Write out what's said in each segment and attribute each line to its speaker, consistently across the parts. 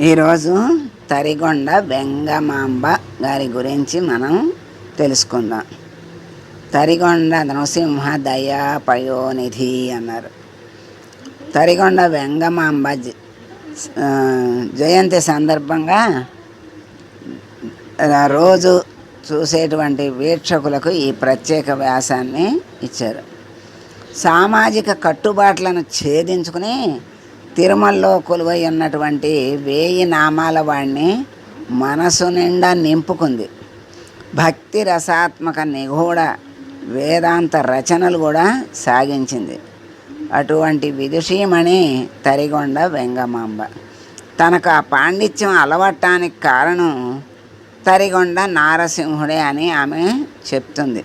Speaker 1: ఈరోజు తరిగొండ వెంగమాంబ గారి గురించి మనం తెలుసుకుందాం. తరిగొండ నరసింహ దయా పయోనిధి అన్నారు. తరిగొండ వెంగమాంబ జ- జయంతి సందర్భంగా రోజు చూసేటువంటి వీక్షకులకు ఈ ప్రత్యేక వ్యాసాన్ని ఇచ్చారు. సామాజిక కట్టుబాట్లను ఛేదించుకుని తిరుమలలో కొలువై ఉన్నటువంటి వేయి నామాల వాడిని మనసు నిండా నింపుకుంది. భక్తి రసాత్మక నిగూఢ వేదాంత రచనలు కూడా సాగించింది. అటువంటి విదుషీమణి తరిగొండ వెంగమాంబ. తనకు ఆ పాండిత్యం అలవట్టానికి కారణం తరిగొండ నారసింహుడే అని ఆమె చెప్తుంది.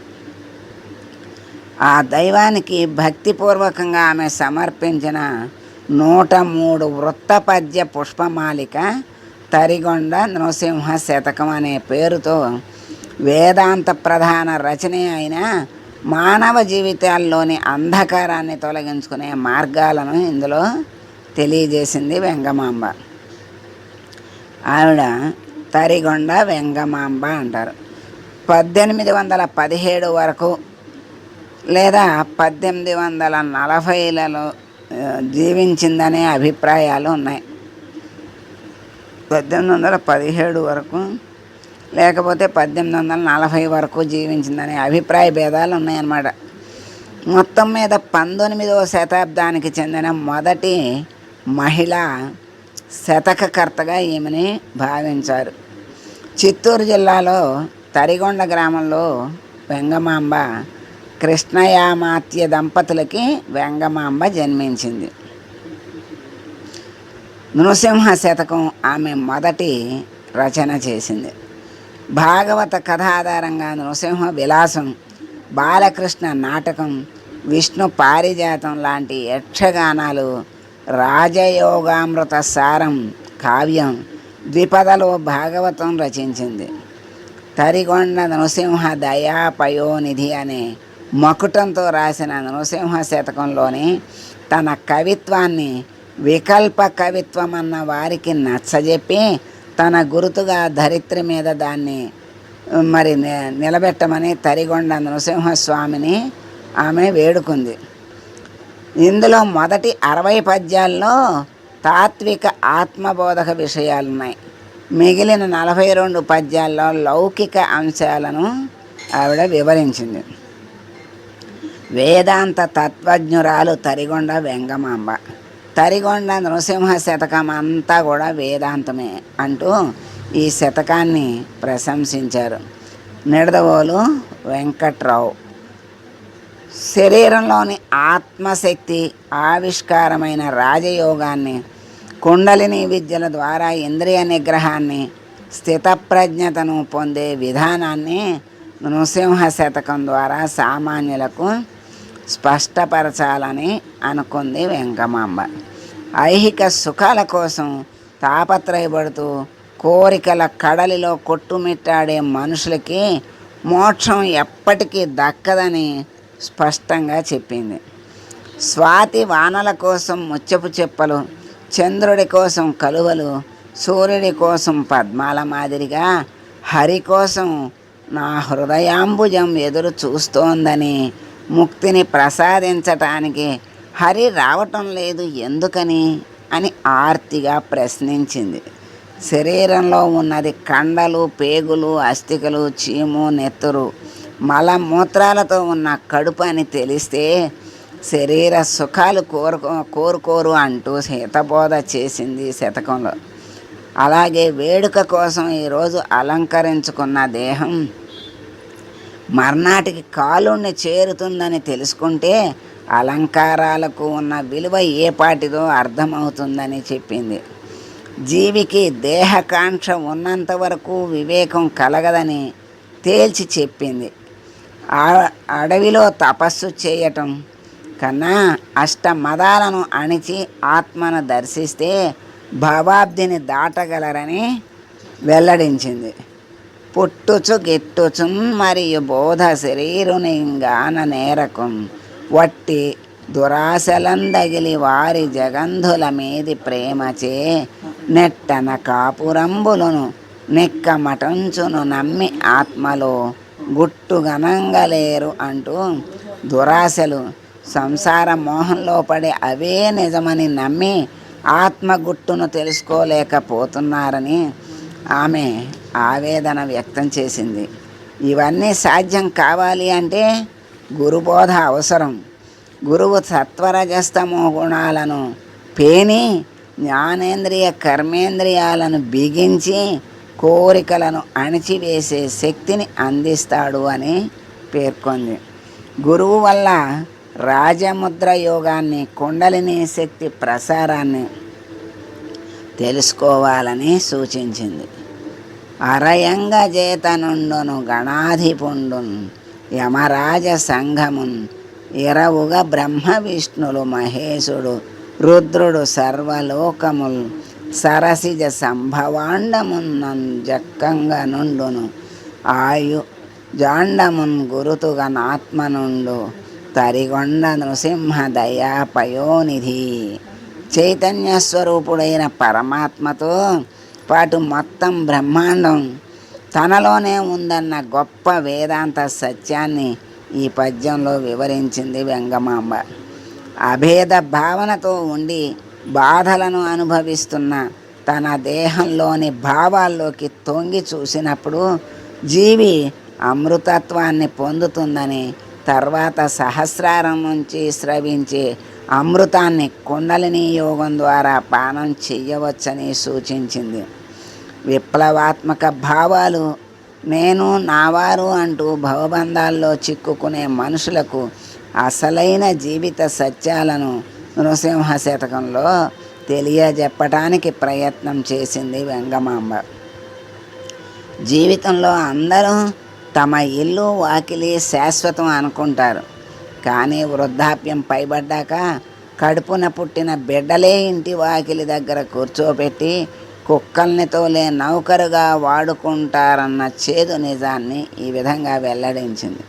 Speaker 1: ఆ దైవానికి భక్తిపూర్వకంగా ఆమె సమర్పించిన నూట మూడు వృత్తపద్య పుష్పమాలిక తరిగొండ నృసింహ శతకం అనే పేరుతో వేదాంత ప్రధాన రచన అయిన మానవ జీవితాల్లోని అంధకారాన్ని తొలగించుకునే మార్గాలను ఇందులో తెలియజేసింది వెంగమాంబ. ఆవిడ తరిగొండ వెంగమాంబ అంటారు. పద్దెనిమిది వందల పదిహేడు వరకు లేదా పద్దెనిమిది వందల నలభైలలో జీవించిందనే అభిప్రాయాలు ఉన్నాయి. పద్దెనిమిది వందల పదిహేడు వరకు లేకపోతే పద్దెనిమిది వందల నలభై వరకు జీవించిందనే అభిప్రాయ భేదాలు ఉన్నాయన్నమాట. మొత్తం మీద పంతొమ్మిదవ శతాబ్దానికి చెందిన మొదటి మహిళ శతకకర్తగా ఈమెని భావించారు. చిత్తూరు జిల్లాలో తరిగొండ గ్రామంలో వెంగమాంబ కృష్ణయామాత్య దంపతులకి వెంగమాంబ జన్మించింది. నృసింహ శతకం ఆమె మొదటి రచన చేసింది. భాగవత కథ ఆధారంగా నృసింహ విలాసం బాలకృష్ణ నాటకం విష్ణు పారిజాతం లాంటి యక్షగానాలు రాజయోగామృత సారం కావ్యం ద్విపదలో భాగవతం రచించింది. తరిగొండ నృసింహ దయా పయోనిధి అనే మకుటంతో రాసిన నృసింహ శతకంలోని తన కవిత్వాన్ని వికల్ప కవిత్వం అన్న వారికి నచ్చజెప్పి తన గురుతుగా ధరిత్రి మీద దాన్ని మరి ని- నిలబెట్టమని తరిగొండ నృసింహస్వామిని ఆమె వేడుకుంది. ఇందులో మొదటి అరవై పద్యాల్లో తాత్విక ఆత్మబోధక విషయాలున్నాయి. మిగిలిన నలభై రెండు పద్యాల్లో లౌకిక అంశాలను ఆవిడ వివరించింది. వేదాంత తత్వజ్ఞురాలు తరిగొండ వెంగమాంబ. తరిగొండ నృసింహ శతకం అంతా కూడా వేదాంతమే అంటూ ఈ శతకాన్ని ప్రశంసించారు. నిడదవోలు వెంకట్రావు. శరీరంలోని ఆత్మశక్తి ఆవిష్కారమైన రాజయోగాన్ని కుండలిని విద్యల ద్వారా ఇంద్రియ నిగ్రహాన్ని స్థితప్రజ్ఞతను పొందే విధానాన్ని నృసింహ శతకం ద్వారా సామాన్యులకు స్పష్టపరచాలని అనుకుంది వెంకమాంబ. ఐహిక సుఖాల కోసం తాపత్రయపడుతూ కోరికల కడలిలో కొట్టుమిట్టాడే మనుషులకి మోక్షం ఎప్పటికీ దక్కదని స్పష్టంగా చెప్పింది. స్వాతి వానల కోసం ముచ్చపు చెప్పలు చంద్రుడి కోసం కలువలు సూర్యుడి కోసం పద్మాల మాదిరిగా హరి కోసం నా హృదయాంబుజం ఎదురు చూస్తోందని ముక్తిని ప్రసాదించటానికి హరి రావటం లేదు ఎందుకని అని ఆర్తిగా ప్రశ్నించింది. శరీరంలో ఉన్నది కండలు పేగులు అస్థికలు చీము నెత్తురు మలమూత్రాలతో ఉన్న కడుపు అని తెలిస్తే శరీర సుఖాలు కోరుకో కోరుకోరు అంటూ హితబోధ చేసింది శతకంలో. అలాగే వేడుక కోసం ఈరోజు అలంకరించుకున్న దేహం మర్నాటికి కాలుణ్ణి చేరుతుందని తెలుసుకుంటే అలంకారాలకు ఉన్న విలువ ఏ పాటిదో అర్థమవుతుందని చెప్పింది. జీవికి దేహకాంక్ష ఉన్నంత వరకు వివేకం కలగదని తేల్చి చెప్పింది. ఆ- అడవిలో తపస్సు చేయటం కన్నా అష్టమదాలను అణిచి ఆత్మను దర్శిస్తే భవాబ్దిని దాటగలరని వెల్లడించింది. పుట్టుచు గిట్టుచు మరియు బోధ శరీరునింగాన నేరకం. వట్టి దురాశలందగిలి వారి జగంధుల మీది ప్రేమచే నెట్టన కాపురంబులను నిక్కమటంచును నమ్మి ఆత్మలో గుట్టుగనంగలేరు అంటూ దురాశలు సంసార మోహంలో పడే అవే నిజమని నమ్మి ఆత్మ గుట్టును తెలుసుకోలేకపోతున్నారని ఆమె ఆవేదన వ్యక్తం చేసింది. ఇవన్నీ సాధ్యం కావాలి అంటే గురుబోధ అవసరం. గురువు సత్వరజస్తమో గుణాలను పేని జ్ఞానేంద్రియ కర్మేంద్రియాలను బిగించి కోరికలను అణిచివేసే శక్తిని అందిస్తాడు అని పేర్కొంది. గురువు వల్ల రాజముద్ర యోగాన్ని కుండలిని శక్తి ప్రసారాన్ని తెలుసుకోవాలని సూచించింది. అరయంగజేతనుండును గణాధిపుండున్ యమరాజ సంఘమున్ ఇరవుగా బ్రహ్మ విష్ణులు మహేశుడు రుద్రుడు సర్వలోకముల్ సరసిజ సంభవాండమున్నన్ జక్కంగా నుండును ఆయు జాండమున్ గురుతుగా నాత్మనుండు తరిగొండ నృసింహ దయాపయోనిధి చైతన్య స్వరూపుడైన పరమాత్మతో పాటు మొత్తం బ్రహ్మాండం. తనలోనే ఉందన్న గొప్ప వేదాంత సత్యాన్ని ఈ పద్యంలో వివరించింది వెంగమాంబ. అభేద భావనతో ఉండి బాధలను అనుభవిస్తున్న తన దేహంలోని భావాల్లోకి తొంగి చూసినప్పుడు జీవి అమృతత్వాన్ని పొందుతుందని తర్వాత సహస్రారం నుంచి స్రవించే అమృతాన్ని కుండలిని యోగం ద్వారా పానం చెయ్యవచ్చని సూచించింది. విప్లవాత్మక భావాలు నేను నావారు అంటూ భవబంధాల్లో చిక్కుకునే మనుషులకు అసలైన జీవిత సత్యాలను నృసింహ శతకంలో తెలియజెప్పటానికి ప్రయత్నం చేసింది వెంగమాంబ. జీవితంలో అందరూ తమ ఇల్లు వాకిలి శాశ్వతం అనుకుంటారు. కానీ వృద్ధాప్యం పైబడ్డాక కడుపున పుట్టిన బిడ్డలే ఇంటి వాకిలి దగ్గర కూర్చోబెట్టి కుక్కల్ని తోలే నౌకరుగా వాడుకుంటారన్న చేదు నిజాన్ని ఈ విధంగా వెల్లడించింది.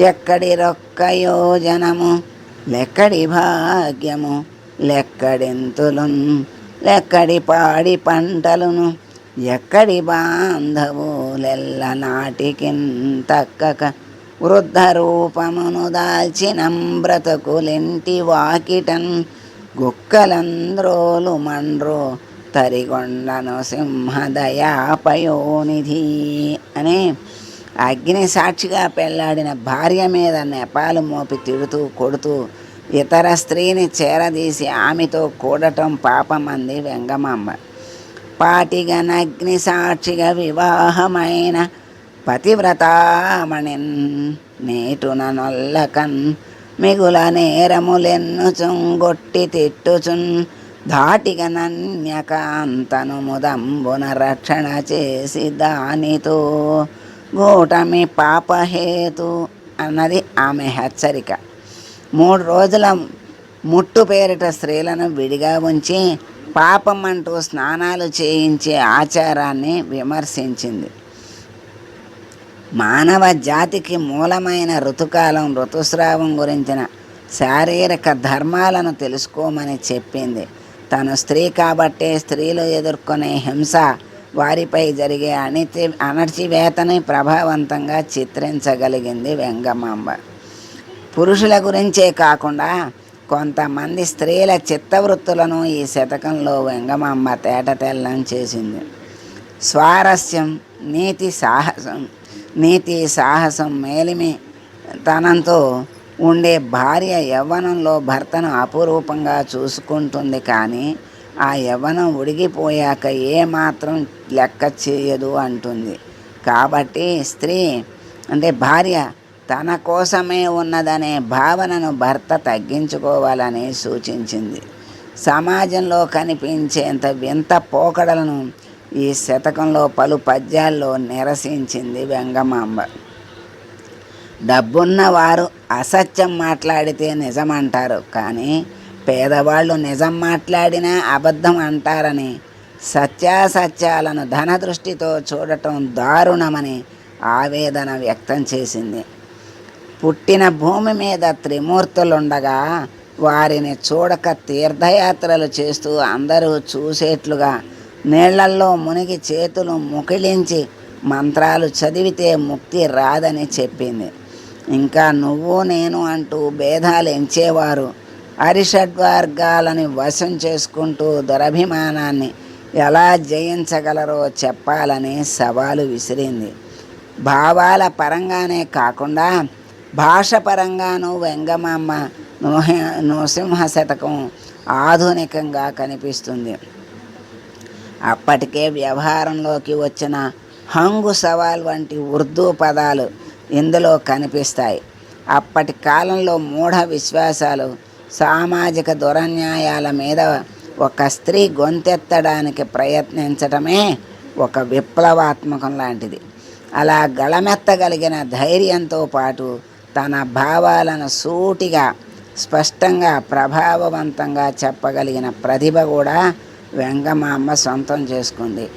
Speaker 1: ఎక్కడి రొక్క యోజనము? లెక్కడి భాగ్యము? లెక్కడింతులున్ లెక్కడి పాడి పంటలును? ఎక్కడి బాంధవులెల్ల నాటికిన్ తక్కక వృద్ధ రూపమును వాకిటన్ గుక్కలంద్రోలు మండ్రో తరిగొండను సింహదయాపయోనిధి అని అగ్ని సాక్షిగా పెళ్ళాడిన భార్య మీద నెపాలు మోపి తిడుతూ కొడుతూ ఇతర స్త్రీని చేరదీసి ఆమెతో కూడటం పాపమంది వెంగమాంబ పాటిగనగ్ని సాక్షిగా వివాహమైన పతివ్రతామణిన్ నేటున నొల్లకన్ మిగుల నేరములెన్ను చుంగొట్టి తిట్టుచున్ దాటిగ నన్యకాంతను ముదంబున రక్షణ చేసి దానితో గూటమి పాపహేతు అన్నది ఆమె హెచ్చరిక. మూడు రోజుల ముట్టు పేరిట స్త్రీలను విడిగా ఉంచి పాపం అంటూ స్నానాలు చేయించే ఆచారాన్ని విమర్శించింది. మానవ జాతికి మూలమైన ఋతుకాలం ఋతుస్రావం గురించిన శారీరక ధర్మాలను తెలుసుకోమని చెప్పింది. తను స్త్రీ కాబట్టే స్త్రీలు ఎదుర్కొనే హింస వారిపై జరిగే అణితి అణచివేతని ప్రభావవంతంగా చిత్రించగలిగింది వెంగమాంబ. పురుషుల గురించే కాకుండా కొంతమంది స్త్రీల చిత్తవృత్తులను ఈ శతకంలో వెంగమాంబ తేటతెల్లం చేసింది. స్వారస్యం నీతి సాహసం నీతి సాహసం మేలిమి తనంతో ఉండే భార్య యవ్వనంలో భర్తను అపురూపంగా చూసుకుంటుంది కానీ ఆ యవ్వనం ఉడిగిపోయాక ఏమాత్రం లెక్క చేయదు అంటుంది. కాబట్టి స్త్రీ అంటే భార్య తన కోసమే ఉన్నదనే భావనను భర్త తగ్గించుకోవాలని సూచించింది. సమాజంలో కనిపించేంత వింత పోకడలను ఈ శతకంలో పలు పద్యాల్లో నిరసించింది వెంగమాంబ. డబ్బున్నవారు అసత్యం మాట్లాడితే నిజమంటారు కానీ పేదవాళ్ళు నిజం మాట్లాడినా అబద్ధం అంటారని సత్యాసత్యాలను ధన దృష్టితో చూడటం దారుణమని ఆవేదన వ్యక్తం చేసింది. పుట్టిన భూమి మీద త్రిమూర్తులుండగా వారిని చూడక తీర్థయాత్రలు చేస్తూ అందరూ చూసేట్లుగా నీళ్ళల్లో మునిగి చేతులు ముకిలించి మంత్రాలు చదివితే ముక్తి రాదని చెప్పింది. ఇంకా నువ్వు నేను అంటూ భేదాలు ఎంచేవారు. అరిషడ్వర్గాలని వశం చేసుకుంటూ దురభిమానాన్ని ఎలా జయించగలరో చెప్పాలని సవాలు విసిరింది. భావాల పరంగానే కాకుండా భాష పరంగాను వెంగమాంబ నృహ నృసింహ శతకం ఆధునికంగా కనిపిస్తుంది. అప్పటికే వ్యవహారంలోకి వచ్చిన హంగు సవాల్ వంటి ఉర్దూ పదాలు ఇందులో కనిపిస్తాయి. అప్పటి కాలంలో మూఢ విశ్వాసాలు సామాజిక దురన్యాయాల మీద ఒక స్త్రీ గొంతెత్తడానికి ప్రయత్నించటమే ఒక విప్లవాత్మకం లాంటిది. అలా గళమెత్తగలిగిన ధైర్యంతో పాటు తన భావాలను సూటిగా స్పష్టంగా ప్రభావవంతంగా చెప్పగలిగిన ప్రతిభ కూడా వెంగమాంబ సొంతం చేసుకుంది.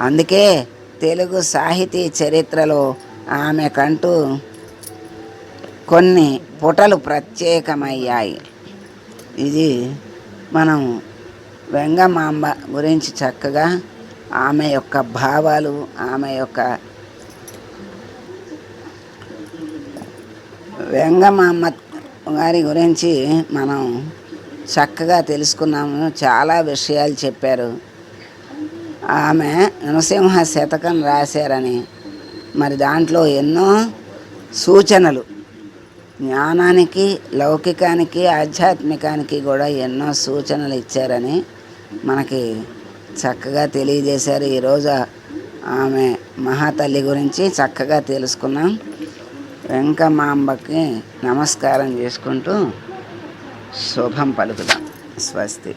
Speaker 1: అందుకే తెలుగు సాహితీ చరిత్రలో ఆమెకంటూ కొన్ని పుటలు ప్రత్యేకమయ్యాయి. ఇది మనం వెంగమాంబ గురించి చక్కగా ఆమె యొక్క భావాలు ఆమె యొక్క వెంగమాంబ గారి గురించి మనం చక్కగా తెలుసుకున్నాము. చాలా విషయాలు చెప్పారు. ఆమె నరసింహ శతకం రాశారని. మరి దాంట్లో ఎన్నో సూచనలు. జ్ఞానానికి లౌకికానికి ఆధ్యాత్మికానికి కూడా ఎన్నో సూచనలు ఇచ్చారని మనకి చక్కగా తెలియజేశారు. ఈరోజు ఆమె మహాతల్లి గురించి చక్కగా తెలుసుకున్నాం. వెంకమాంబకి నమస్కారం చేసుకుంటూ శుభం పలుకుదాం స్వస్తి